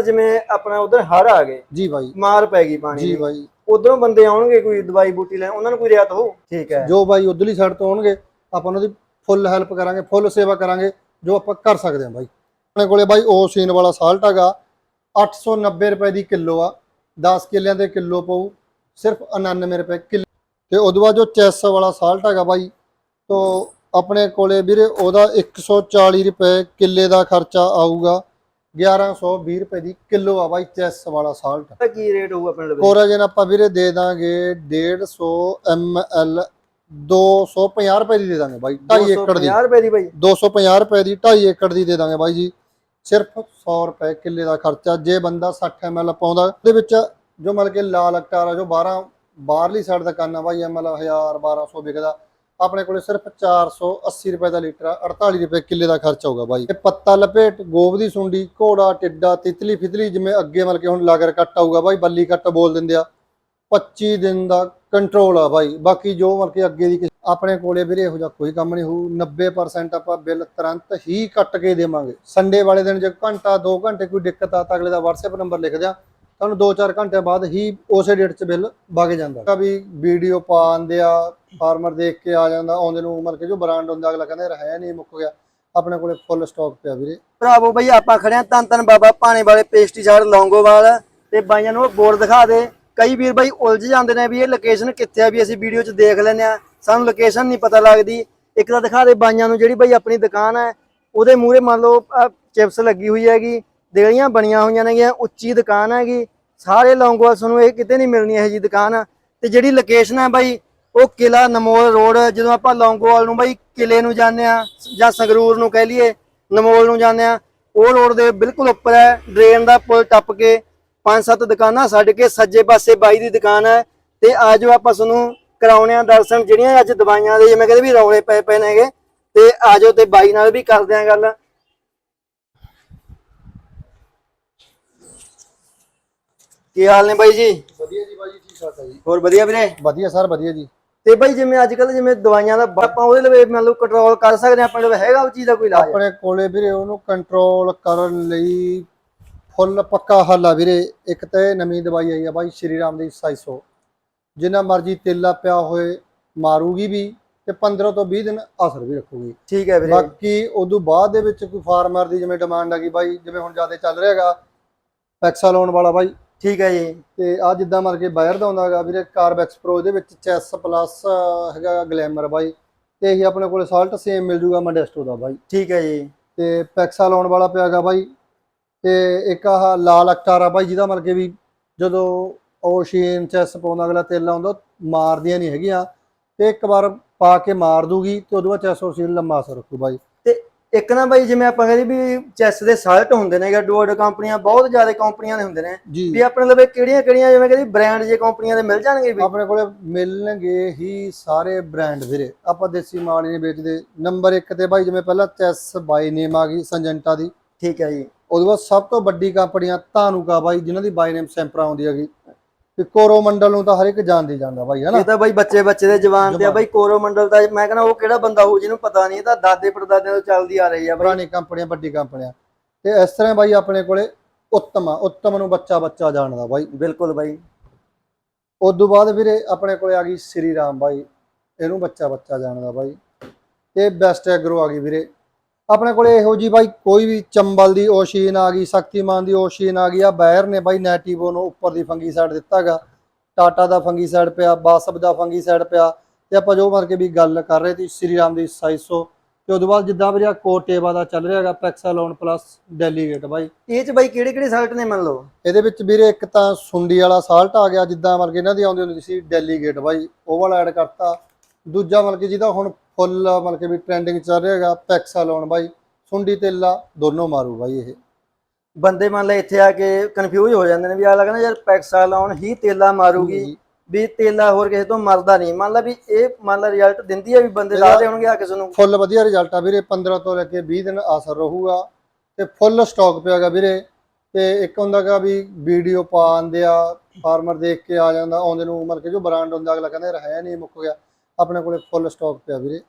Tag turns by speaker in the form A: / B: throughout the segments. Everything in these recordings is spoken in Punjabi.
A: ਜਿਵੇਂ ਆਪਣਾ ਉਧਰ ਹੜ ਆ ਗਏ
B: ਜੀ ਬਾਈ।
A: ਮਾਰ ਪੈ ਗਈ ਪਾਣੀ
B: ਜੀ
A: ਦੀ।
B: ਬਾਈ।
A: ਉਧਰੋਂ ਬੰਦੇ ਆਉਣਗੇ ਕੋਈ ਦਵਾਈ ਬੂਟੀ ਲੈਣ ਉਹਨਾਂ ਨੂੰ ਕੋਈ ਰਿਆਤ ਹੋ ਠੀਕ ਹੈ।
B: ਜੋ ਬਾਈ ਉਧਰਲੀ ਸਾਈਡ ਤੋਂ ਆਉਣਗੇ ਆਪਾਂ ਉਹਨਾਂ ਦੀ ਫੁੱਲ ਹੈਲਪ ਕਰਾਂਗੇ ਫੁੱਲ ਸੇਵਾ ਕਰਾਂਗੇ ਜੋ ਆਪਾਂ ਕਰ ਸਕਦੇ ਹਾਂ ਬਾਈ। ਆਪਣੇ ਕੋਲੇ ਬਾਈ ਉਹ ਸੀਨ ਵਾਲਾ ਸਾਲਟ ਹੈਗਾ 890 ਰੁਪਏ ਦੀ ਕਿਲੋ ਆ 10 ਕਿੱਲਿਆਂ ਦੇ ਕਿਲੋ ਪਊ ਸਿਰਫ 99 ਰੁਪਏ ਕਿਲੋ। ਤੇ ਉਦੋਂ ਬਾਅਦ ਜੋ ਚੈਸ ਵਾਲਾ ਸਾਲਟ ਹੈਗਾ ਬਾਈ ਤੋਂ ਆਪਣੇ ਕੋਲੇ ਵੀਰੇ ਉਹਦਾ 140 ਰੁਪਏ ਕਿੱਲੇ ਦਾ ਖਰਚਾ ਆਊਗਾ। 1120 ਰੁਪਏ ਦੀ ਕਿਲੋ ਆ ਬਾਈ ਚੈਸ ਵਾਲਾ ਸਾਲਟ।
A: ਤਾਂ ਕੀ ਰੇਟ ਹੋਊ ਆਪਣੇ ਲਈ
B: ਕੋਰਾਜਨ ਆਪਾਂ ਵੀਰੇ ਦੇ ਦਾਂਗੇ 150 ml 250 ਰੁਪਏ ਦੀ ਦੇ ਦਾਂਗੇ ਬਾਈ 2.5 ਏਕੜ ਦੀ।
A: 50 ਰੁਪਏ ਦੀ ਬਾਈ।
B: 250 ਰੁਪਏ ਦੀ 2.5 ਏਕੜ ਦੀ ਦੇ ਦਾਂਗੇ ਬਾਈ ਜੀ। ਸਿਰਫ 100 ਰੁਪਏ ਕਿੱਲੇ ਦਾ ਖਰਚਾ ਜੇ ਬੰਦਾ 60 ml ਪਾਉਂਦਾ ਉਹਦੇ ਵਿੱਚ ਜੋ ਮਤਲਬ ਕਿ ਲਾਲ ਅਕਟਾਰਾ ਜੋ 12 ਬਾਹਰਲੀ ਸਾਈਡ ਦਾ ਕੰਨ ਆ ਬਾਈ ml 1000 1200 ਵਿਕਦਾ ਆਪਣੇ ਕੋਲੇ ਸਿਰਫ 480 ਰੁਪਏ ਦਾ ਲੀਟਰ ਆ 48 ਰੁਪਏ ਕਿੱਲੇ ਦਾ ਖਰਚ ਹੋਊਗਾ ਬਾਈ। ਤੇ ਪੱਤਾ ਲਪੇਟ ਗੋਬ ਦੀ ਸੁੰਡੀ, ਘੋੜਾ, ਟਿੱਡਾ, ਤਿਤਲੀ ਫਿਤਲੀ ਜਿਵੇਂ ਅੱਗੇ ਮਤਲਬ ਕਿ ਹੁਣ ਲਾਗਰ ਕੱਟ ਆਊਗਾ ਬਾਈ, ਬੱਲੀ ਕੱਟ ਬੋਲ ਦਿੰਦੇ ਆ। 25 ਦਿਨ ਦਾ ਕੰਟਰੋਲ ਆ ਬਾਈ। ਬਾਕੀ ਜੋ ਮਤਲਬ ਕਿ ਅੱਗੇ ਦੀ ਆਪਣੇ ਕੋਲੇ ਵੀਰੇ ਇਹੋ ਜਿਹਾ ਕੋਈ ਕੰਮ ਨਹੀਂ ਹੋਊ। 90% ਆਪਾਂ ਬਿੱਲ ਤੁਰੰਤ ਹੀ ਕੱਟ ਕੇ ਦੇਵਾਂਗੇ। ਸੰਡੇ ਵਾਲੇ ਦਿਨ ਜੇ ਘੰਟਾ 2 ਘੰਟੇ ਕੋਈ ਦਿੱਕਤ ਆ ਤਾਂ ਅਗਲੇ ਦਾ WhatsApp ਨੰਬਰ ਲਿਖ ਦਿਆਂ ਤੁਹਾਨੂੰ 2-4 ਘੰਟਿਆਂ ਬਾਅਦ ਹੀ ਉਸੇ ਡੇਟ 'ਚ ਬਿੱਲ ਵਗ ਜਾਂਦਾ। ਕभी ਵੀਡੀਓ ਪਾਉਂਦੇ ਆ ਫਾਰਮਰ ਦੇਖ ਕੇ ਆ ਜਾਂਦਾ, ਆਉਂਦੇ ਨੂੰ ਮਤਲਬ ਕਿ ਜੋ ਬ੍ਰਾਂਡ ਹੁੰਦਾ, ਅਗਲਾ ਕਹਿੰਦਾ ਯਾਰ ਹੈ ਨਹੀਂ, ਮੁੱਕ ਗਿਆ। ਆਪਣੇ ਕੋਲੇ ਫੁੱਲ ਸਟਾਕ ਪਿਆ ਵੀਰੇ।
A: ਭਰਾਵੋ ਬਈ, ਆਪਾਂ ਖੜਿਆ ਧੰਨ ਧੰਨ ਬਾਬਾ ਪਾਣੀ ਵਾਲੇ ਪੇਸਟੀਸਾਈਡ ਲੌਂਗੋਵਾਲ ਤੇ ਬਾਈਆਂ ਨੂੰ ਬੋਰਡ ਦਿਖਾ ਦੇ। ਕਈ ਵੀਰ ਬਾਈ ਉਲਝ ਜਾਂਦੇ ਨੇ ਵੀ ਇਹ ਲੋਕੇਸ਼ਨ ਕਿੱਥੇ ਆ ਵੀ ਅਸੀਂ ਵੀਡੀਓ 'ਚ ਦੇਖ ਲੈਂਦੇ ਆ ਸਾਨੂੰ ਲੋਕੇਸ਼ਨ ਨਹੀਂ ਪਤਾ ਲੱਗਦੀ। ਇੱਕ ਤਾਂ ਦਿਖਾ ਦੇ ਬਾਈਆਂ ਨੂੰ ਜਿਹੜੀ ਬਾਈ ਆਪਣੀ ਦੁਕਾਨ ਹੈ, ਉਹਦੇ ਮੂਹਰੇ ਮੰਨ ਲਓ ਚਿਪਸ ਲੱਗੀ ਹੋਈ ਹੈਗੀ, ਦੇਲੀਆਂ ਬਣੀਆਂ ਹੋਈਆਂ ਨੇਗੀਆਂ, ਉੱਚੀ ਦੁਕਾਨ ਹੈਗੀ। ਸਾਰੇ ਲੌਂਗੋਵਾਲ ਤੁਹਾਨੂੰ ਇਹ ਕਿਤੇ ਨਹੀਂ ਮਿਲਣੀ ਇਹ ਜੀ ਦੁਕਾਨ। ਤੇ ਜਿਹੜੀ ਲੋਕੇਸ਼ਨ ਹੈ ਬਾਈ ਉਹ ਕਿਲਾ ਨਮੋਲ ਰੋਡ ਜਦੋਂ ਆਪਾਂ ਲੌਂਗੋਵਾਲ ਨੂੰ ਬਾਈ ਕਿਲੇ ਨੂੰ ਜਾਂਦੇ ਆ ਜਾਂ ਸੰਗਰੂਰ ਨੂੰ ਕਹਿ ਲਈਏ ਨਮੋਲ ਨੂੰ ਜਾਂਦੇ ਆ ਉਹ ਰੋਡ ਦੇ ਬਿਲਕੁਲ ਉੱਪਰ ਹੈ ਡਰੇਨ ਦਾ ਪੁਲ ਟੱਪ ਕੇ ਪੰਜ ਸੱਤ ਦੁਕਾਨਾਂ ਛੱਡ ਕੇ ਸੱਜੇ ਪਾਸੇ ਬਾਈ ਦੀ ਦੁਕਾਨ ਹੈ ਤੇ ਆਜੋ ਆਪਾਂ ਤੁਹਾਨੂੰ ਕਰਾਉਣੇ ਆ ਦਰਸ਼ਨ ਜਿਹੜੀਆਂ ਅੱਜ ਦਵਾਈਆਂ ਦੇ ਜਿਵੇਂ ਕਹਿੰਦੇ ਵੀ ਰੌਲੇ ਪਏ ਪਏ ਨੇਗੇ ਤੇ ਆਜੋ ਤੇ ਬਾਈ ਨਾਲ ਵੀ ਕਰਦੇ ਆ ਗੱਲ। ਕੀ ਹਾਲ ਨੇ ਬਾਈ ਜੀ?
B: ਵਧੀਆ ਜੀ ਬਾਈ ਜੀ ਠੀਕ ਠਾਕ ਹੈ ਜੀ।
A: ਹੋਰ ਵਧੀਆ ਵੀਰੇ?
B: ਵਧੀਆ ਸਰ ਵਧੀਆ ਜੀ।
A: ਤੇ ਬਾਈ ਜਿਵੇਂ ਅੱਜ ਕੱਲ ਜਿਵੇਂ ਦਵਾਈਆਂ ਦਾ ਆਪਾਂ ਉਹਦੇ ਲਈ ਮੰਨ ਲਓ ਕੰਟਰੋਲ ਕਰ ਸਕਦੇ ਆ ਆਪਣੇ ਕੋਲ ਹੈਗਾ ਉਹ ਚੀਜ਼ ਦਾ ਕੋਈ ਇਲਾਜ?
B: ਆਪਣੇ ਕੋਲੇ ਵੀਰੇ ਉਹਨੂੰ ਕੰਟਰੋਲ ਕਰਨ ਲਈ ਫੁੱਲ ਪੱਕਾ ਹੱਲ ਆ ਵੀਰੇ। ਇੱਕ ਤਾਂ ਨਵੀਂ ਦਵਾਈ ਆਈ ਆ ਬਾਈ ਸ਼੍ਰੀ ਰਾਮ ਦੀ 600 ਜਿੰਨਾ ਮਰਜ਼ੀ ਤੇਲਾ ਪਿਆ ਹੋਏ ਮਾਰੂਗੀ ਵੀ ਤੇ 15 ਤੋਂ 20 ਦਿਨ ਅਸਰ ਵੀ ਰੱਖੂਗੀ।
A: ਠੀਕ ਹੈ ਵੀਰੇ।
B: ਬਾਕੀ ਉਦੋਂ ਬਾਅਦ ਦੇ ਵਿੱਚ ਕੋਈ ਫਾਰਮਰ ਦੀ ਜਿਵੇਂ ਡਿਮਾਂਡ ਹੈਗੀ ਬਾਈ ਜਿਵੇਂ ਹੁਣ ਜ਼ਿਆਦਾ ਚੱਲ ਰਿਹਾ ਹੈਗਾ ਪੈਕਸਾ ਲਾਉਣ ਵਾਲਾ ਬਾਈ।
A: ਠੀਕ ਹੈ ਜੀ।
B: ਤੇ ਆ ਜਿੱਦਾਂ ਮਰ ਕੇ ਬਾਹਰ ਦਾ ਹੁੰਦਾ ਹੈਗਾ ਵੀਰੇ ਕਾਰਬੈਕਸ ਪ੍ਰੋ ਇਹਦੇ ਵਿੱਚ ਚੈਸ ਪਲੱਸ ਹੈਗਾ ਗਲੈਮਰ ਬਾਈ। ਤੇ ਇਹ ਆਪਣੇ ਕੋਲੇ ਸਾਲਟ ਸੇਮ ਮਿਲ ਜੂਗਾ ਮੋਡੈਸਟੋ ਦਾ ਬਾਈ।
A: ਠੀਕ ਹੈ ਜੀ।
B: ਤੇ ਪੈਕਸਾ ਲਾਉਣ ਵਾਲਾ ਪਿਆਗਾ ਬਾਈ। ਤੇ ਇੱਕ ਆਹ ਲਾਲ ਅਕਟਾਰਾ ਬਾਈ ਜਿਹਦਾ ਮਤਲਬ ਕਿ ਵੀ ਜਦੋਂ ਓਸ਼ੀਨ ਚੈਸ ਪਾਉਂਦਾ ਅਗਲਾ ਤੇਲ ਲਾਉਂਦਾ ਮਾਰਦੀਆਂ ਨਹੀਂ ਹੈਗੀਆਂ। ਤੇ ਇੱਕ ਵਾਰ ਪਾ ਕੇ ਮਾਰ ਦੂਗੀ ਤੇ ਉਦੋਂ ਬਾਅਦ ਚੈਸ ਓਸ਼ੀਨ ਲੰਮਾ ਅਸਰ ਰੱਖੂ ਬਾਈ।
A: ਤੇ ਇੱਕ ਨਾ ਬਾਈ ਜਿਵੇਂ ਆਪਾਂ ਕਹਿੰਦੇ ਵੀ ਚੈਸ ਦੇ ਸਾਲਟ ਹੁੰਦੇ ਨੇ ਡੋਡ ਕੰਪਨੀਆਂ ਬਹੁਤ ਜ਼ਿਆਦਾ ਕੰਪਨੀਆਂ ਦੇ ਹੁੰਦੇ ਨੇ ਵੀ ਆਪਣੇ ਲਵੇ ਕਿਹੜੀਆਂ ਕਿਹੜੀਆਂ ਜਿਵੇਂ ਕਹਿੰਦੇ ਬ੍ਰਾਂਡ ਜੇ ਕੰਪਨੀਆਂ ਦੇ ਮਿਲ ਜਾਣਗੇ ਵੀ?
B: ਆਪਣੇ ਕੋਲੇ ਮਿਲਣਗੇ ਹੀ ਸਾਰੇ ਬ੍ਰਾਂਡ ਵੀਰੇ। ਆਪਾਂ ਦੇਸੀ ਮਾਲ ਹੀ ਨਹੀਂ ਵੇਚਦੇ। ਨੰਬਰ 1 ਤੇ ਬਾਈ ਜਿਵੇਂ ਪਹਿਲਾਂ ਚੈਸ ਬਾਈ ਨੇਮ ਆ ਗਈ ਸੰਜੰਟਾ ਦੀ।
A: ਠੀਕ ਹੈ ਜੀ।
B: ਉਹਦੇ ਬਾਅਦ ਸਭ ਤੋਂ ਵੱਡੀ ਕੰਪਨੀਆਂ ਧਾਨੂਕਾ ਬਾਈ ਜਿਨ੍ਹਾਂ ਦੀ ਬਾਈ ਨੇਮ ਸੈਂਪਰਾ ਆਉਂਦੀ ਹੈਗੀ। ਤੇ ਕੋਰੋਮੰਡਲ ਨੂੰ ਤਾਂ ਹਰ ਇੱਕ ਜਾਣਦੀ ਜਾਂਦਾ ਬਾਈ ਹਨਾ?
A: ਇਹ ਤਾਂ ਬਾਈ ਬੱਚੇ ਬੱਚੇ ਦੇ ਜਵਾਨ ਤੇ ਆ ਬਾਈ ਕੋਰੋਮੰਡਲ ਦਾ ਮੈਂ ਕਹਿੰਦਾ ਉਹ ਕਿਹੜਾ ਬੰਦਾ ਹੋਊ ਜਿਹਨੂੰ ਪਤਾ ਨਹੀਂ ਇਹ ਤਾਂ ਦਾਦੇ ਪੜਦਾਦਿਆਂ ਤੋਂ ਚੱਲਦੀ ਆ ਰਹੀ ਆ ਬਾਈ।
B: ਪੁਰਾਣੀ ਕੰਪਨੀਆਂ ਵੱਡੀ ਕੰਪਨੀਆਂ। ਤੇ ਇਸ ਤਰ੍ਹਾਂ ਬਾਈ ਆਪਣੇ ਕੋਲੇ ਉੱਤਮ ਆ ਉੱਤਮ ਨੂੰ ਬੱਚਾ ਬੱਚਾ ਜਾਣਦਾ ਬਾਈ।
A: ਬਿਲਕੁਲ ਬਾਈ।
B: ਉਸ ਤੋਂ ਬਾਅਦ ਵੀਰੇ ਆਪਣੇ ਕੋਲੇ ਆ ਗਈ ਸ੍ਰੀ ਰਾਮ ਬਾਈ ਇਹਨੂੰ ਬੱਚਾ ਬੱਚਾ ਜਾਣਦਾ ਬਾਈ। ਤੇ ਬੈਸਟ ਐਗਰੋ ਆ ਗਈ ਵੀਰੇ। ਆਪਣੇ ਕੋਲੇ ਇਹੋ ਜੀ ਬਾਈ ਕੋਈ ਵੀ ਚੰਬਲ ਦੀ ਓਸ਼ੀਨ ਆ ਗਈ ਸ਼ਕਤੀਮਾਨ ਦੀ ਓਸ਼ੀਨ ਆ ਗਈ ਆ ਬਾਇਰ ਨੇ ਬਾਈ ਨੈਟੀਵੋ ਨੂੰ ਉੱਪਰ ਦੀ ਫੰਗੀਸਾਈਡ ਦਿੱਤਾਗਾ ਟਾਟਾ ਦਾ ਫੰਗੀਸਾਈਡ ਪਿਆ ਬਾਸਬ ਦਾ ਫੰਗੀਸਾਈਡ ਪਿਆ ਤੇ ਆਪਾਂ ਜੋ ਮਾਰ ਕੇ ਵੀ ਗੱਲ ਕਰ ਰਹੇ ਸੀ ਸ੍ਰੀ ਰਾਮ ਦੀ 700 ਤੇ ਉਦੋਂ ਬਾਅਦ ਜਿੱਦਾਂ ਵੀਰੇ ਆਹ ਕੋਟੇਵਾ ਦਾ ਚੱਲ ਰਿਹਾ ਹੈਗਾ ਪੈਕਸਾਲੋਨ ਪਲੱਸ ਡੈਲੀਗੇਟ ਬਾਈ।
A: ਇਹ ਚ ਬਾਈ ਕਿਹੜੇ ਕਿਹੜੇ ਸਾਲਟ ਨੇ ਮੰਨ ਲਓ?
B: ਇਹਦੇ ਵਿੱਚ ਵੀਰੇ ਇੱਕ ਤਾਂ ਸੁੰਡੀ ਵਾਲਾ ਸਾਲਟ ਆ ਗਿਆ ਜਿੱਦਾਂ ਮਤਲਬ ਕਿ ਇਹਨਾਂ ਦੀ ਆਉਂਦੀ ਹੁੰਦੀ ਸੀ ਡੈਲੀਗੇਟ ਬਾਈ ਉਹ ਵਾਲਾ ਐਡ ਕਰਤਾ। ਦੂਜਾ ਮਤਲਬ ਕਿ ਜਿਹਦਾ ਹੁਣ ਫੁੱਲ ਮਤਲਬ ਕਿ ਵੀ ਟ੍ਰੈਂਡਿੰਗ ਚੱਲ ਰਿਹਾ ਹੈਗਾ ਪੈਕਸਾਲੋਨ ਬਾਈ ਸੁੰਡੀ ਤੇਲਾ ਦੋਨੋਂ ਮਾਰੂ ਬਾਈ ਇਹ।
A: ਬੰਦੇ ਮੰਨ ਲੈ ਇੱਥੇ ਆ ਕੇ ਕਨਫਿਊਜ਼ ਹੋ ਜਾਂਦੇ ਨੇ ਵੀ ਆ ਲੱਗਦਾ ਯਾਰ ਪੈਕਸਾ ਲਾਉਣ ਹੀ ਤੇਲਾ ਮਾਰੂਗੀ ਵੀ ਤੇਲਾ ਹੋਰ ਕਿਸੇ ਤੋਂ ਮਰਦਾ ਨਹੀਂ। ਮੰਨ ਲਾ ਵੀ ਇਹ ਮੰਨ ਲਾ ਰਿਜ਼ਲਟ ਦਿੰਦੀ ਆ ਵੀ ਬੰਦੇ ਲਾਦੇ ਹੋਣਗੇ ਆ ਕਿਸੇ ਨੂੰ।
B: ਫੁੱਲ ਵਧੀਆ ਰਿਜ਼ਲਟ ਆ ਵੀਰੇ 15 ਤੋਂ ਲੈ ਕੇ 20 ਦਿਨ ਅਸਰ ਰਹੂਗਾ। ਤੇ ਫੁੱਲ ਸਟਾਕ ਪਿਆਗਾ ਵੀਰੇ ਤੇ ਇੱਕ ਹੁੰਦਾਗਾ ਵੀ ਵੀਡੀਓ ਪਾ ਆਂਦੇ ਆ ਫਾਰਮਰ ਦੇਖ ਕੇ ਆ ਜਾਂਦਾ ਆਉਂਦੇ ਨੂੰ ਮਤਲਬ ਕਿ ਜੋ ਬ੍ਰਾਂਡ ਹੁੰਦਾ ਅਗਲਾ ਕਹਿੰਦਾ ਯਾਰ ਹੈ ਨਹੀਂ ਮੁੱਕ ਗਿਆ। ਆਪਣੇ ਕੋਲੇ ਫੁੱਲ ਸਟਾਕ ਪਿਆ ਵੀਰੇ।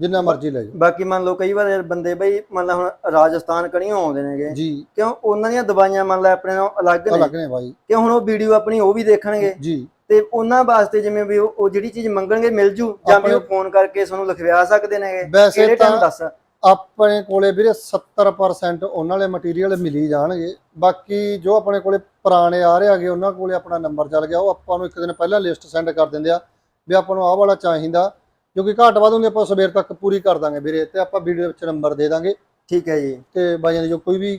B: ਜਿੰਨਾ ਮਰਜ਼ੀ ਲੈ ਜਾਓ।
A: ਬਾਕੀ ਮੰਨ ਲਓ ਕਈ ਵਾਰ ਯਾਰ ਬੰਦੇ ਬਈ ਮੰਨ ਲਾ ਹੁਣ ਰਾਜਸਥਾਨ ਕਣੀਆਂ ਆਉਂਦੇ ਨੇਗੇ।
B: ਜੀ।
A: ਕਿਉਂ? ਉਹਨਾਂ ਦੀਆਂ ਦਵਾਈਆਂ ਮੰਨ ਲਾ ਆਪਣੇ ਨਾਲੋਂ ਅਲੱਗ ਨੇ।
B: ਅਲੱਗ ਨੇ ਬਾਈ।
A: ਕਿਉਂ? ਹੁਣ ਉਹ ਵੀਡੀਓ ਆਪਣੀ ਉਹ ਵੀ ਦੇਖਣਗੇ।
B: ਜੀ।
A: ਤੇ ਉਹਨਾਂ ਵਾਸਤੇ ਜਿਵੇਂ ਵੀ ਉਹ ਜਿਹੜੀ ਚੀਜ਼ ਮੰਗਣਗੇ ਮਿਲ ਜੂ ਜਾਂ ਵੀ ਉਹ ਫੋਨ ਕਰਕੇ ਤੁਹਾਨੂੰ ਲਿਖਵਾ ਸਕਦੇ ਨੇਗੇ।
B: ਵੈਸੇ
A: ਕਿਹੜੇ ਟਾਈਮ ਦੱਸ?
B: ਆਪਣੇ ਕੋਲੇ ਵੀਰੇ 70% ਉਹਨਾਂ ਵਾਲੇ ਮਟੀਰੀਅਲ ਮਿਲੀ ਜਾਣਗੇ। ਬਾਕੀ ਜੋ ਆਪਣੇ ਕੋਲੇ ਪੁਰਾਣੇ ਆ ਰਹੇ ਹੈਗੇ ਉਹਨਾਂ ਕੋਲੇ ਆਪਣਾ ਨੰਬਰ ਚੱਲ ਗਿਆ। ਉਹ ਆਪਾਂ ਨੂੰ ਇੱਕ ਦਿਨ ਪਹਿਲਾਂ ਲਿਸਟ ਸੈਂਡ ਕਰ ਦਿੰਦੇ ਆ। ਵੀ ਆਪਾਂ ਨੂੰ ਆਹ ਵਾਲਾ ਚਾਹੀਦਾ ਜੋ ਕਿ ਘਾਟ ਵੱਧ ਹੁੰਦੀ ਆਪਾਂ ਸਵੇਰ ਤੱਕ ਪੂਰੀ ਕਰ ਦਾਂਗੇ ਵੀਰੇ ਤੇ ਆਪਾਂ ਵੀਡੀਓ ਵਿੱਚ ਨੰਬਰ ਦੇ ਦਾਂਗੇ।
A: ਠੀਕ ਹੈ ਜੀ।
B: ਤੇ ਬਾਈਆਂ ਦੀ ਜੋ ਕੋਈ ਵੀ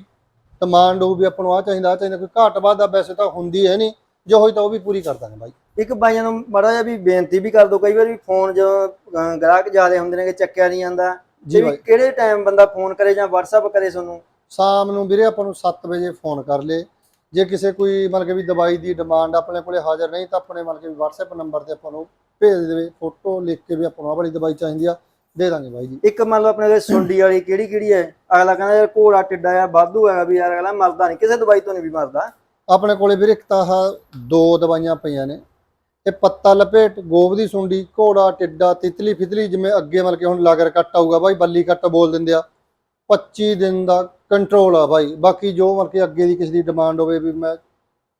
B: ਡਿਮਾਂਡ ਹੋਊ ਵੀ ਆਪਾਂ ਨੂੰ ਆਹ ਚਾਹੀਦਾ ਆਹ ਚਾਹੀਦਾ ਕੋਈ ਘਾਟ ਵੱਧ ਆ ਵੈਸੇ ਤਾਂ ਹੁੰਦੀ ਹੈ ਨਹੀਂ ਜੋ ਹੋਈ ਤਾਂ ਉਹ ਵੀ ਪੂਰੀ ਕਰ ਦਾਂਗੇ ਬਾਈ।
A: ਇੱਕ ਬਾਈਆਂ ਨੂੰ ਮਾੜਾ ਜਿਹਾ ਵੀ ਬੇਨਤੀ ਵੀ ਕਰ ਦੋ ਕਈ ਵਾਰ ਵੀ ਫੋਨ ਜੋ ਅਹ, ਗ੍ਰਾਹਕ ਜ਼ਿਆਦਾ ਹੁੰਦੇ ਨੇ ਕਿ ਚੱਕਿਆ ਨਹੀਂ ਜਾਂਦਾ।
B: ਜੀ
A: ਵੀ ਕਿਹੜੇ ਟਾਈਮ ਬੰਦਾ ਫੋਨ ਕਰੇ ਜਾਂ WhatsApp ਕਰੇ ਤੁਹਾਨੂੰ?
B: ਸ਼ਾਮ ਨੂੰ ਵੀਰੇ ਆਪਾਂ ਨੂੰ 7 ਵਜੇ ਫੋਨ ਕਰ ਲੇ ਜੇ ਕਿਸੇ ਕੋਈ ਮਤਲਬ ਕਿ ਵੀ ਦਵਾਈ ਦੀ ਡਿਮਾਂਡ ਆਪਣੇ ਕੋਲੇ ਹਾਜ਼ਰ ਨਹੀਂ ਤਾਂ ਆਪਣੇ ਮਤਲਬ ਕਿ ਵੀ WhatsApp ਨੰਬਰ ਤੇ ਆਪਾਂ ਨੂੰ ਭੇਜ ਦੇਵੇ ਫੋਟੋ ਲਿਖ ਕੇ ਵੀ ਆਪਾਂ ਨੂੰ ਆਹ ਵਾਲੀ ਦਵਾਈ ਚਾਹੀਦੀ ਆ ਦੇ ਦਾਂਗੇ ਬਾਈ ਜੀ।
A: ਇੱਕ ਮੰਨ ਲਓ ਆਪਣੇ ਕੋਲ ਸੁੰਡੀ ਵਾਲੀ ਕਿਹੜੀ ਕਿਹੜੀ ਹੈ? ਅਗਲਾ ਕਹਿੰਦਾ ਯਾਰ ਘੋੜਾ ਟਿੱਡਾ ਆ ਵਾਧੂ ਹੈਗਾ ਵੀ ਯਾਰ ਅਗਲਾ ਮਰਦਾ ਨਹੀਂ ਕਿਸੇ ਦਵਾਈ ਤੋਂ ਨਹੀਂ ਵੀ ਮਰਦਾ।
B: ਆਪਣੇ ਕੋਲੇ ਵੀਰੇ ਇੱਕ ਤਾਂ ਆਹ ਦੋ ਦਵਾਈਆਂ ਪਈਆਂ ਨੇ ਇਹ ਪੱਤਾ ਲਪੇਟ ਗੋਬ ਦੀ ਸੁੰਡੀ ਘੋੜਾ ਟਿੱਡਾ ਤਿਤਲੀ ਫਿਤਲੀ ਜਿਵੇਂ ਅੱਗੇ ਮਤਲਬ ਕਿ ਹੁਣ ਲਾਗਰ ਕੱਟ ਆਊਗਾ ਬਾਈ ਬੱਲੀ ਕੱਟ ਬੋਲ ਦਿੰਦੇ ਆ। 25 ਦਿਨ ਦਾ ਕੰਟਰੋਲ ਆ ਬਾਈ। ਬਾਕੀ ਜੋ ਮਤਲਬ ਕਿ ਅੱਗੇ ਦੀ ਕਿਸੇ ਦੀ ਡਿਮਾਂਡ ਹੋਵੇ ਵੀ ਮੈਂ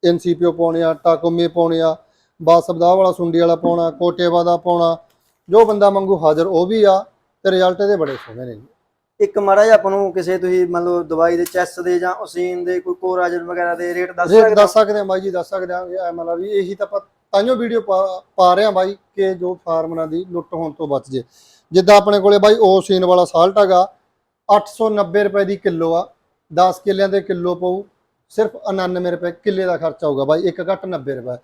B: ਐਨਸੀਪੀਓ ਪਾਉਣੇ ਆ ਟਾਕੋਮੇ ਪਾਉਣੇ ਆ ਬਾਸਬਦਾ ਵਾਲਾ ਸੁੰਡੀ ਵਾਲਾ ਪਾਉਣਾ ਕੋਟੇਵਾ ਦਾ ਪਾਉਣਾ ਜੋ ਬੰਦਾ ਮੰਗੂ ਹਾਜ਼ਰ ਉਹ ਵੀ ਆ ਤੇ ਰਿਜ਼ਲਟ ਇਹਦੇ ਬੜੇ ਸੋਹਣੇ ਨੇ ਜੀ।
A: ਇੱਕ ਮਾੜਾ ਜਿਹਾ ਆਪਾਂ ਨੂੰ ਕਿਸੇ ਤੁਸੀਂ ਮੰਨ ਲਓ ਦਵਾਈ ਦੇ ਚੈਸ ਦੇ ਜਾਂ ਉਸੀਨ ਦੇ ਕੋਈ ਕੋਰਾਜਨ ਵਗੈਰਾ ਦੇ ਰੇਟ ਦੱਸ ਸਕਦੇ
B: ਦੱਸ ਸਕਦੇ ਆ ਬਾਈ ਜੀ ਦੱਸ ਸਕਦੇ ਆ ਇਹ ਮਤਲਬ ਵੀ ਇਹੀ ਤਾਂ ਆਪਾਂ ਤਾਂਿਓ ਵੀਡੀਓ ਪਾ ਰਹੇ ਆ ਬਾਈ ਕਿ ਜੋ ਫਾਰਮਰਾਂ ਦੀ ਲੁੱਟ ਹੋਣ ਤੋਂ ਬਚ ਜੇ। ਜਿੱਦਾਂ ਆਪਣੇ ਕੋਲੇ ਬਾਈ ਉਹ ਸੀਨ ਵਾਲਾ ਸਾਲਟ ਹੈਗਾ 890 ਰੁਪਏ ਦੀ ਕਿਲੋ ਆ 10 ਕਿੱਲਿਆਂ ਦੇ ਕਿਲੋ ਪਊ, ਸਿਰਫ 99 ਰੁਪਏ ਕਿੱਲੇ ਦਾ ਖਰਚਾ ਹੋਊਗਾ ਬਾਈ, ਇੱਕ ਘੱਟ 90 ਰੁਪਏ।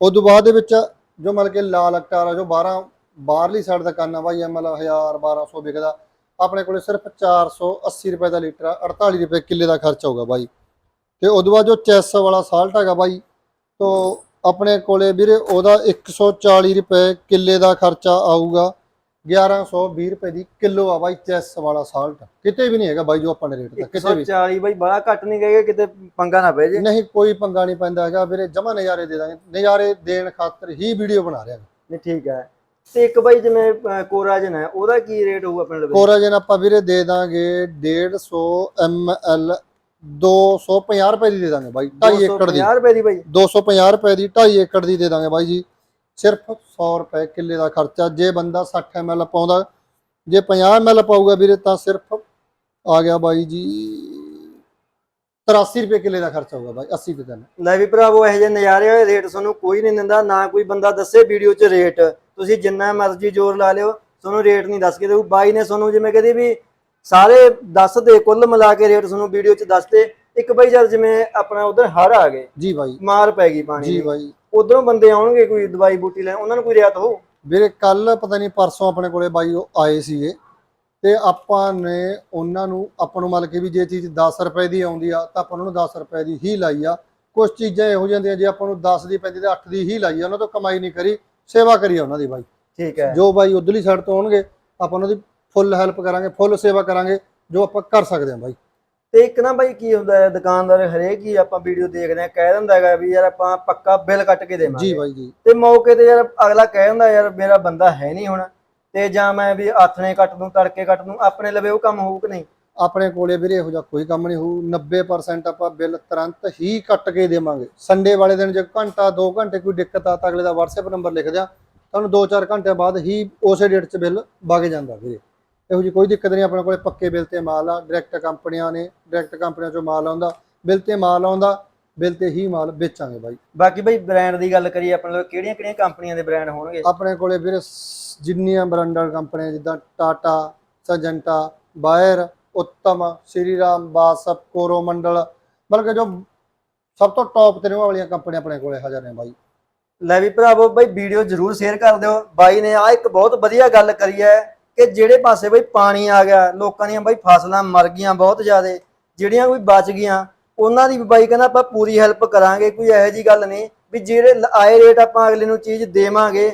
B: ਉਸ ਤੋਂ ਬਾਅਦ ਦੇ ਵਿੱਚ ਜੋ ਮਤਲਬ ਕਿ ਲਾਲ ਅਕਟਾਰਾ ਜੋ 12 ਬਾਹਰਲੀ ਸਾਈਡ ਦਾ ਕੰਨ ਆ ਬਾਈ ਐਮਐਲ 1000 1200 ਵਿਕਦਾ, ਆਪਣੇ ਕੋਲੇ ਸਿਰਫ 480 ਰੁਪਏ ਦਾ ਲੀਟਰ ਆ 48 ਰੁਪਏ ਕਿੱਲੇ ਦਾ ਖਰਚਾ ਹੋਊਗਾ ਬਾਈ। ਤੇ ਤੋਂ ਬਾਅਦ ਜੋ ਚੈਸ ਵਾਲਾ ਸਾਲਟ ਹੈਗਾ ਬਾਈ, ਤੋਂ ਆਪਣੇ ਕੋਲੇ ਵੀਰੇ ਉਹਦਾ 140 ਰੁਪਏ ਕਿੱਲੇ ਦਾ ਖਰਚਾ ਆਊਗਾ 1120 ਰੁਪਏ ਦੀ ਕਿਲੋ ਆ ਬਾਈ ਚੈਸ ਵਾਲਾ ਸਾਲਟ। ਕਿਤੇ ਵੀ ਨਹੀਂ ਹੈਗਾ ਬਾਈ ਜੋ ਆਪਾਂ ਨੇ ਰੇਟ ਦਾ ਕਿਤੇ ਵੀ।
A: 140 ਬਾਈ ਬੜਾ ਘੱਟ ਨਹੀਂ ਗਏ ਕਿਤੇ ਪੰਗਾ ਨਾ ਪੈ ਜੇ।
B: ਨਹੀਂ ਕੋਈ ਪੰਗਾ ਨਹੀਂ ਪੈਂਦਾ ਹੈਗਾ ਵੀਰੇ ਜਮਾ ਨਜ਼ਾਰੇ ਦੇ ਦਾਂਗੇ। ਨਜ਼ਾਰੇ ਦੇਣ ਖਾਤਰ ਹੀ ਵੀਡੀਓ ਬਣਾ ਰਿਹਾ।
A: ਨਹੀਂ ਠੀਕ ਹੈ। ਤੇ ਇੱਕ ਬਾਈ ਜਿਵੇਂ ਕੋਰਾਜਨ ਹੈ ਉਹਦਾ ਕੀ ਰੇਟ ਹੋਊ ਆਪਣੇ ਲਵੇ?
B: ਕੋਰਾਜਨ ਆਪਾਂ ਵੀਰੇ ਦੇ ਦਾਂਗੇ 150 ml 250 ਰੁਪਏ ਦੀ ਦੇ ਦਾਂਗੇ ਬਾਈ 2.5 ਏਕੜ ਦੀ।
A: 250 ਰੁਪਏ ਦੀ ਬਾਈ।
B: 250 ਰੁਪਏ ਦੀ 2.5 ਏਕੜ ਦੀ ਦੇ ਦਾਂਗੇ ਬਾਈ ਜੀ। ਸਿਰਫ 100 ਰੁਪਏ ਕਿੱਲੇ ਦਾ ਖਰਚਾ ਜੇ ਬੰਦਾ 60 ml ਪਾਉਂਦਾ ਜੇ 50 ml ਪਾਊਗਾ ਵੀਰੇ ਤਾਂ ਸਿਰਫ ਆ ਗਿਆ ਬਾਈ ਜੀ 83 ਰੁਪਏ ਕਿੱਲੇ ਦਾ ਖਰਚਾ ਹੋਊਗਾ ਬਾਈ 80 ਰੁਪਏ ਦਾ
A: ਲੈ ਵੀ ਭਰਾਵੋ ਇਹੋ ਜਿਹੇ ਨਜ਼ਾਰੇ ਵਾਲੇ ਰੇਟ ਤੁਹਾਨੂੰ ਕੋਈ ਨਹੀਂ ਦਿੰਦਾ ਨਾ ਕੋਈ ਬੰਦਾ ਦੱਸੇ ਵੀਡੀਓ 'ਚ ਰੇਟ। ਤੁਸੀਂ ਜਿੰਨਾ ਮਰਜ਼ੀ ਜ਼ੋਰ ਲਾ ਲਿਓ ਤੁਹਾਨੂੰ ਰੇਟ ਨਹੀਂ ਦੱਸ ਕੇ ਦੇਊ। ਬਾਈ ਨੇ ਤੁਹਾਨੂੰ ਜਿਵੇਂ ਕਹਦੇ ਵੀ ਸਾਰੇ ਦੱਸ ਦੇ ਕੁੱਲ ਮਿਲਾ ਕੇ ਰੇਟ ਤੁਹਾਨੂੰ ਵੀਡੀਓ 'ਚ ਦੱਸਦੇ ਇੱਕ ਬਾਈ ਜਦ ਜਿਵੇਂ ਆਪਣਾ ਉਧਰ ਹੜ ਆ ਗਏ।
B: ਜੀ ਬਾਈ।
A: ਮਾਰ ਪੈ ਗਈ ਪਾਣੀ
B: ਜੀ ਬਾਈ।
A: ਉਧਰੋਂ ਬੰਦੇ ਆਉਣਗੇ ਕੋਈ ਦਵਾਈ ਬੂਟੀ ਲੈਣ ਉਹਨਾਂ ਨੂੰ ਕੋਈ ਰਿਆਤ ਹੋਊ?
B: ਵੀਰੇ ਕੱਲ ਪਤਾ ਨਹੀਂ ਪਰਸੋਂ ਆਪਣੇ ਕੋਲੇ ਬਾਈ ਉਹ ਆਏ ਸੀਗੇ ਤੇ ਆਪਾਂ ਨੇ ਉਹਨਾਂ ਨੂੰ ਆਪਾਂ ਨੂੰ ਮਤਲਬ ਕਿ ਵੀ ਜੇ ਚੀਜ਼ 10 ਰੁਪਏ ਦੀ ਆਉਂਦੀ ਆ ਤਾਂ ਆਪਾਂ ਉਹਨਾਂ ਨੂੰ 10 ਰੁਪਏ ਦੀ ਹੀ ਲਾਈ ਆ। ਕੁਝ ਚੀਜ਼ਾਂ ਇਹੋ ਜਾਂਦੀਆਂ ਜੇ ਆਪਾਂ ਨੂੰ 10 ਦੀ ਪੈਂਦੀ ਤੇ 8 ਦੀ ਹੀ ਲਾਈ ਆ ਉਹਨਾਂ ਤੋਂ ਕਮਾਈ ਨਹੀਂ ਕਰੀ ਸੇਵਾ ਕਰੀ ਆ ਉਹਨਾਂ ਦੀ ਬਾਈ।
A: ਠੀਕ ਹੈ।
B: ਜੋ ਬਾਈ ਉਧਰਲੀ ਸਾਈਡ ਤੋਂ ਆਉਣਗੇ ਆਪਾਂ ਉਹਨਾਂ ਦੀ ਫੁੱਲ ਹੈਲਪ ਕਰਾਂਗੇ ਫੁੱਲ ਸੇਵਾ ਕਰਾਂਗੇ ਜੋ ਆਪਾਂ ਕਰ ਸਕਦੇ ਹਾਂ ਬਾਈ।
A: ਤੇ ਇੱਕ ਨਾ ਬਾਈ ਕੀ ਹੁੰਦਾ ਹੈ ਦੁਕਾਨਦਾਰ ਹਰੇਕ ਹੀ ਆਪਾਂ ਵੀਡੀਓ ਦੇਖਦੇ ਆ ਕਹਿ ਦਿੰਦਾ ਹੈਗਾ ਵੀ ਯਾਰ ਆਪਾਂ ਪੱਕਾ ਬਿੱਲ ਕੱਟ ਕੇ
B: ਜੀ
A: ਦੇਵਾਂਗੇ
B: ਬਾਈ ਜੀ।
A: ਤੇ ਮੌਕੇ ਤੇ ਯਾਰ ਅਗਲਾ ਕਹਿ ਦਿੰਦਾ ਯਾਰ ਮੇਰਾ ਬੰਦਾ ਹੈ ਨਹੀਂ ਹੁਣ ਤੇ ਜਾਂ ਮੈਂ ਵੀ ਆਥਣੇ ਕੱਟ ਦੂੰ ਤੜਕੇ ਕੱਟ ਦੂੰ ਆਪਣੇ ਲਵੇ ਉਹ ਕੰਮ ਹੋਊ ਕਿ ਨਹੀਂ?
B: ਆਪਣੇ ਕੋਲੇ ਵੀਰੇ ਇਹੋ ਜਿਹਾ ਕੋਈ ਕੰਮ ਨਹੀਂ ਹੋਊ 90% ਆਪਾਂ ਬਿੱਲ ਤੁਰੰਤ ਹੀ ਕੱਟ ਕੇ ਦੇਵਾਂਗੇ। ਸੰਡੇ ਵਾਲੇ ਦਿਨ ਜੇ ਘੰਟਾ 2 ਘੰਟੇ ਕੋਈ ਦਿੱਕਤ ਆ ਤਾਂ ਅਗਲੇ ਦਾ WhatsApp ਨੰਬਰ ਲਿਖ ਦਿਆਂ ਤੁਹਾਨੂੰ 2-4 ਘੰਟੇ ਬਾਅਦ ਹੀ ਉਸੇ ਡੇਟ 'ਚ ਬਿੱਲ ਵਗ ਜਾਂਦਾ ਵੀਰੇ। ਇਹੋ ਜਿਹੀ ਕੋਈ ਦਿੱਕਤ ਨਹੀਂ ਆਪਣੇ ਕੋਲੇ ਪੱਕੇ ਬਿੱਲ ਤੇ ਮਾਲ ਆ ਡਾਇਰੈਕਟ ਕੰਪਨੀਆਂ ਨੇ ਡਾਇਰੈਕਟ ਕੰਪਨੀਆਂ 'ਚੋਂ ਮਾਲ ਆਉਂਦਾ ਬਿੱਲ ਤੇ ਮਾਲ ਆਉਂਦਾ ਬਿੱਲ ਤੇ ਹੀ ਮਾਲ ਵੇਚਾਂਗੇ ਬਾਈ।
A: ਬਾਕੀ ਬਈ ਬ੍ਰਾਂਡ ਦੀ ਗੱਲ ਕਰੀਏ ਆਪਣੇ ਲਵੇ ਕਿਹੜੀਆਂ ਕਿਹੜੀਆਂ ਕੰਪਨੀਆਂ ਦੇ ਬ੍ਰਾਂਡ ਹੋਣਗੇ?
B: ਆਪਣੇ ਕੋਲੇ ਵੀਰੇ ਜਿੰਨੀਆਂ ਬ੍ਰਾਂਡਡ ਕੰਪਨੀਆਂ ਜਿੱਦਾਂ ਟਾਟਾ ਸਜੰਟਾ ਬਾਇਰ ਉੱਤਮ ਸ਼੍ਰੀਰਾਮ ਬਾਸਪ ਕੋਰੋਮੰਡਲ ਮਤਲਬ ਕਿ ਜੋ ਸਭ ਤੋਂ ਟੌਪ ਤੇ ਉਹ ਵਾਲੀਆਂ ਕੰਪਨੀਆਂ ਆਪਣੇ ਕੋਲੇ ਹਾਜ਼ਰ ਨੇ ਬਾਈ।
A: ਲੈ ਵੀ ਭਰਾਵੋ ਬਈ ਵੀਡੀਓ ਜਰੂਰ ਸ਼ੇਅਰ ਕਰ ਦਿਓ। ਬਾਈ ਨੇ ਆ ਇੱਕ ਬਹੁਤ ਵਧੀਆ ਗੱਲ ਕਰੀ ਹੈ। ਕਿ ਜਿਹੜੇ ਪਾਸੇ ਬਈ ਪਾਣੀ ਆ ਗਿਆ, ਲੋਕਾਂ ਦੀਆਂ ਬਈ ਫਸਲਾਂ ਮਰ ਗਈਆਂ ਬਹੁਤ ਜ਼ਿਆਦੇ, ਜਿਹੜੀਆਂ ਕੋਈ ਬਚ ਗਈਆਂ, ਉਹਨਾਂ ਦੀ ਬਾਈ ਕਹਿੰਦਾ ਆਪਾਂ ਪੂਰੀ ਹੈਲਪ ਕਰਾਂਗੇ, ਕੋਈ ਇਹੋ ਜੀ ਗੱਲ ਨਹੀਂ ਵੀ ਜਿਹੜੇ ਆਏ ਰੇਟ ਆਪਾਂ ਅਗਲੇ ਨੂੰ ਚੀਜ਼ ਦੇਵਾਂਗੇ